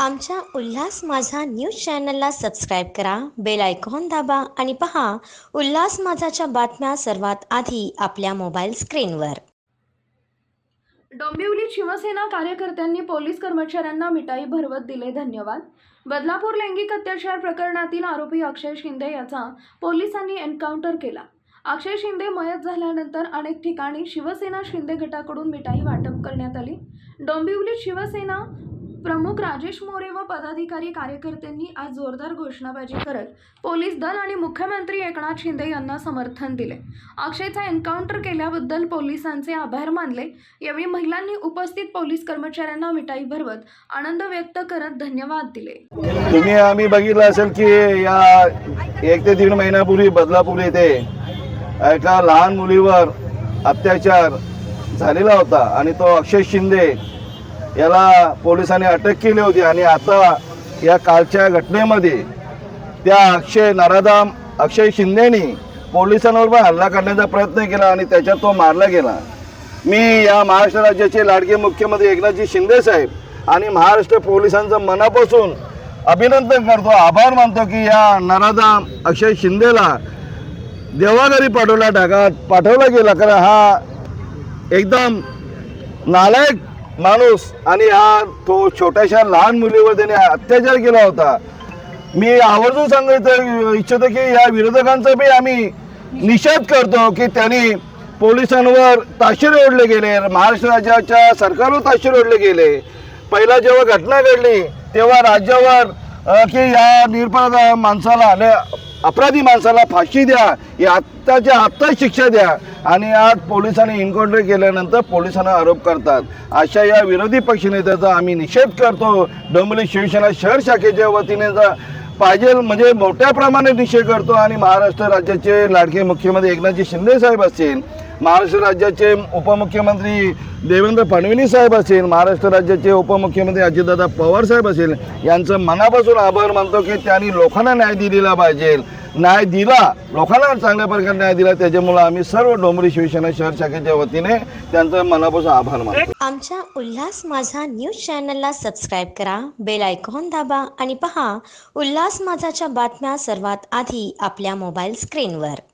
आमच्या उल्हास माझा न्यूज चॅनलला सबस्क्राईब करा बेल आयकॉन दाबा आणि पहा उल्हास माझाच्या बातम्या सर्वात आधी आपल्या मोबाईल स्क्रीनवर. डोंबिवलीत शिवसेना कार्यकर्त्यांनी पोलीस कर्मचाऱ्यांना मिठाई भरवत दिले धन्यवाद. बदलापूर लैंगिक अत्याचार प्रकरणातील आरोपी अक्षय शिंदे याचा पोलिसांनी एन्काउंटर केला. अक्षय शिंदे मयत झाल्यानंतर अनेक ठिकाणी शिवसेना शिंदे गटाकडून मिठाई वाटप करण्यात आली. डोंबिवलीत शिवसेना प्रमुख राजेश मोरे व पदाधिकारी कार्यकर्त्यांनी आज जोरदार घोषणाबाजी करत पोलीस दल आणि मुख्यमंत्री एकनाथ शिंदे यांना समर्थन दिले. अक्षयचा एन्काउंटर केल्याबद्दल पोलिसांचे आभार मानले. यावेळी महिलांनी उपस्थित पोलीस कर्मचाऱ्यांना मिठाई भरवत आनंद व्यक्त करत धन्यवाद दिले. तुम्ही आम्ही बघितलं असेल की या एक ते दीड महिन्यापूर्वी बदलापूर येथे एका लहान मुलीवर अत्याचार झालेला होता आणि तो अक्षय शिंदे याला पोलिसांनी अटक केली होती आणि आता या कालच्या घटनेमध्ये त्या अक्षय नराधाम अक्षय शिंदेनी पोलिसांवर पण हल्ला करण्याचा प्रयत्न केला आणि त्याच्यात तो मारला गेला. मी या महाराष्ट्र राज्याचे लाडके मुख्यमंत्री एकनाथजी शिंदे साहेब आणि महाराष्ट्र पोलिसांचं मनापासून अभिनंदन करतो आभार मानतो की या नराधाम अक्षय शिंदेला देवाघरी पाठवला टाका पाठवला गेला. कारण हा एकदम नालायक माणूस आणि हा तो छोट्याशा लहान मुलीवर त्याने अत्याचार केला होता. मी आवर्जून सांगायचं इच्छितो की या विरोधकांचा बी आम्ही निषेध करतो की त्यांनी पोलिसांवर ताशेर ओढले गेले महाराष्ट्र राज्याच्या सरकारवर ताशेर ओढले गेले. पहिला जेव्हा घटना घडली तेव्हा राज्यावर की या निरपराध माणसाला अपराधी माणसाला फाशी द्या या आत्ताच्या आत्ता शिक्षा द्या आणि आज पोलिसांनी एन्काउंटर केल्यानंतर पोलिसांना आरोप करतात. अशा या विरोधी पक्षनेत्याचा आम्ही निषेध करतो. डोंबिवली शिवसेना शहर शाखेच्या वतीने जा- पाहिजे म्हणजे मोठ्या प्रमाणात निषेध करतो. आणि महाराष्ट्र राज्याचे लाडके मुख्यमंत्री एकनाथजी शिंदे साहेब असतील महाराष्ट्र राज्याचे उपमुख्यमंत्री देवेंद्र फडणवीस साहेब असेल महाराष्ट्र राज्याचे उपमुख्यमंत्री अजितदादा पवार साहेब असेल यांचं मनापासून आभार मानतो की त्यांनी लोकांना न्याय दिलेला पाहिजे. न्याय दिला लोकांना चांगल्या प्रकारे न्याय दिला त्याच्यामुळे आम्ही सर्व डोंबरी शिवसेना शहर शाखेच्या वतीने त्यांचं मनापासून आभार मानतो. आमच्या उल्हास माझा न्यूज चॅनलला सबस्क्राईब करा बेल आयकॉन दाबा आणि पहा उल्हास माझाच्या बातम्या सर्वात आधी आपल्या मोबाईल स्क्रीनवर.